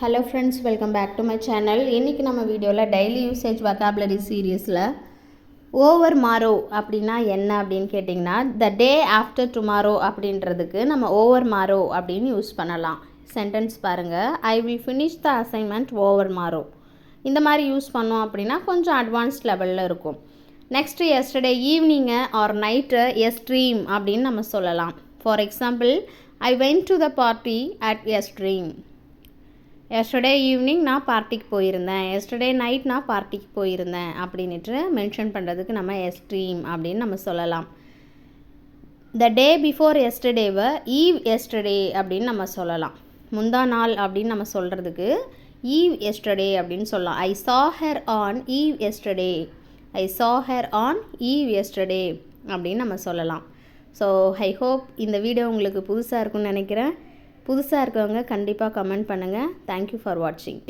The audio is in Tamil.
Hello friends welcome back to my channel இன்றைக்கி நம்ம வீடியோவில் டெய்லி யூசேஜ் வக்காபுலரி சீரியஸில் ஓவர் மாரோ அப்படின்னா என்ன அப்படின்னு கேட்டிங்கன்னா த டே ஆஃப்டர் டுமாரோ அப்படின்றதுக்கு நம்ம ஓவர் மாரோ அப்படின்னு யூஸ் பண்ணலாம். சென்டென்ஸ் பாருங்கள் I will finish the assignment overmorrow இந்த மாதிரி யூஸ் பண்ணோம் அப்படின்னா கொஞ்சம் அட்வான்ஸ்ட் லெவலில் இருக்கும். Next yesterday evening or night yestreen அப்படின்னு நம்ம சொல்லலாம். For example I went to the party at yestreen yesterday evening நான் பார்ட்டிக்கு போயிருந்தேன். எஸ்டர்டே நைட் நான் பார்ட்டிக்கு போயிருந்தேன் அப்படின்ட்டு மென்ஷன் பண்ணுறதுக்கு நம்ம எஸ்ட்ரீம் அப்படின்னு நம்ம சொல்லலாம். த டே பிஃபோர் எஸ்டர்டேவை ஈவ் எஸ்டர்டே அப்படின்னு நம்ம சொல்லலாம். முந்தா நாள் அப்படின்னு நம்ம சொல்கிறதுக்கு ஈவ் எஸ்டர்டே அப்படின்னு சொல்லலாம். I saw her on eve yesterday I saw her on eve yesterday அப்படின்னு நம்ம சொல்லலாம். ஸோ ஐ ஹோப் இந்த வீடியோ உங்களுக்கு புதுசாக இருக்கும்னு நினைக்கிறேன். புதுசாக இருக்கவங்க கண்டிப்பாக கமெண்ட் பண்ணுங்கள் தேங்க்யூ ஃபார் வாட்சிங்